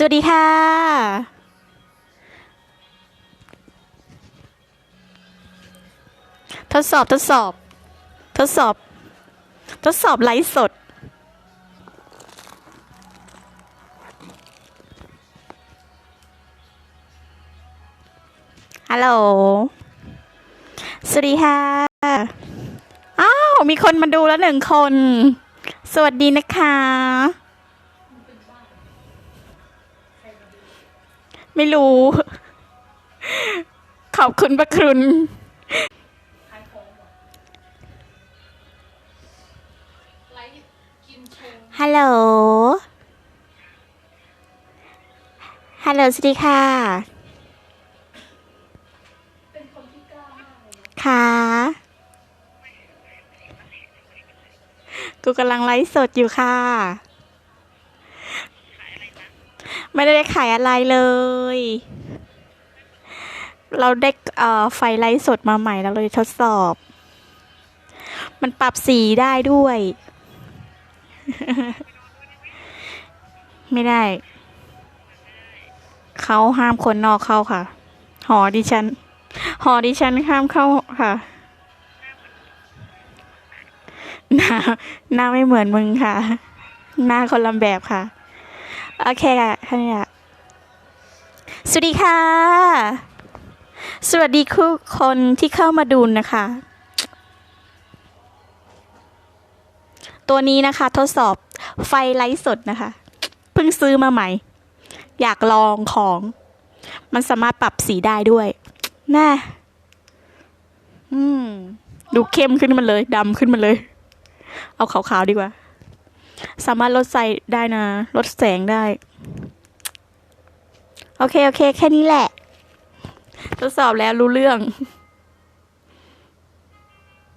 สวัสดีค่ะ ทดสอบทดสอบ ทดสอบ ทดสอบไลฟ์สด ฮัลโหล สวัสดีค่ะ อ้าว มีคนมาดูแล้วหนึ่งคน สวัสดีนะคะ ไม่รู้ ขอบคุณพระคุณฮัลโหล ฮัลโหล สวัสดีค่ะ ค่ะ กูกำลังไลฟ์สดอยู่ค่ะ ไม่ได้ขายอะไรเลย เราได้ไฟไลฟ์สดมาใหม่แล้วเราทดสอบ มันปรับสีได้ด้วย ไม่ได้ เขาห้ามคนนอกเข้าค่ะ หอดิฉัน หอดิฉันห้ามเข้าค่ะหน้าหน้าไม่เหมือนมึงค่ะ หน้าคนละแบบค่ะ โอเคค่ะแค่นี้ค่ะสวัสดีค่ะ สวัสดีทุกคนที่เข้ามาดูนะคะ ตัวนี้นะคะ ทดสอบไฟไลท์สดนะคะ เพิ่งซื้อมาใหม่ อยากลองของ มันสามารถปรับสีได้ด้วย น่า อืม ดูเข้มขึ้นมาเลยดำขึ้นมาเลย เอาขาวๆดีกว่า สามารถลดใส่ได้นะ ลดแสงได้ โอเค โอเค แค่นี้แหละ ทดสอบแล้วรู้เรื่อง